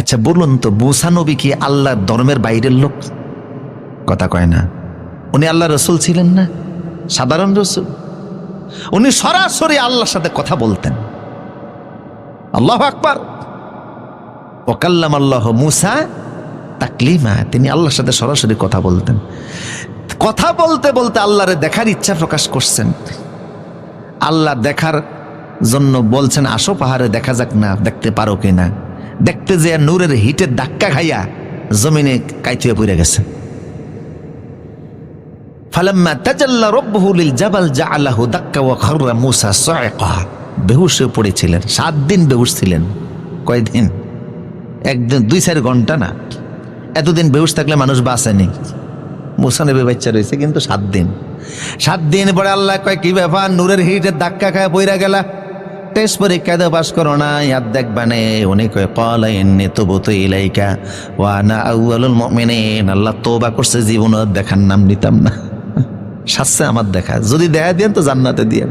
আচ্ছা বলুন তো, মুসা নবী কি আল্লাহর ধর্মের বাইরের লোক? কথা কয় না। উনি আল্লাহ রসুল ছিলেন না? সাধারণ রসুল। উনি সরাসরি আল্লাহর সাথে কথা বলতেন। আল্লাহ আকবার। ওকাল্লাম আল্লাহ মুসা তাকলিমা। তিনি আল্লাহর সাথে সরাসরি কথা বলতেন। কথা বলতে বলতে আল্লাহরে দেখার ইচ্ছা প্রকাশ করছেন। আল্লাহ দেখার জন্য বলছেন, আসো পাহাড়ে, দেখা যাক না, দেখতে পারো কিনা। দেখতে যে নূরের হিটের ধাক্কা খাইয়া জমিনে কাইতুয়ে পড়ে গেছে। ফালাম্মা তাজাল্লা রব্বুহু লিল জাবাল জাআলাহু দাক্কা ওয়া খাররা মূসা সাইকা বেহুশ হয়ে পড়েছিলেন, সাত দিন বেহুশ ছিলেন। কয়দিন? একদিন দুই চার ঘণ্টা না? এতদিন বেহুশ থাকলে মানুষ বাঁচেনি। মুসা নবী বাচ্চা রয়েছে কিন্তু সাত দিন। সাত দিন পরে আল্লাহ কয়, কি ব্যাপার? নূরের হিটের ধাক্কা খায় বইরা গেলা? টেস্ট পরীক্ষা দিয়ে পাস করো না ইয়াদ দেখবা নে, উনি কয়ে, কল এনে তবু তো ইলাইকা ওয়া না আউয়ালুল মুমিনিন। আল্লাহ তো বা করছে জীবন দেখার নাম নিতাম না। শাস্তে আমার দেখা। যদি দেখা দিয়েন তো জান্নাতে দিয়েন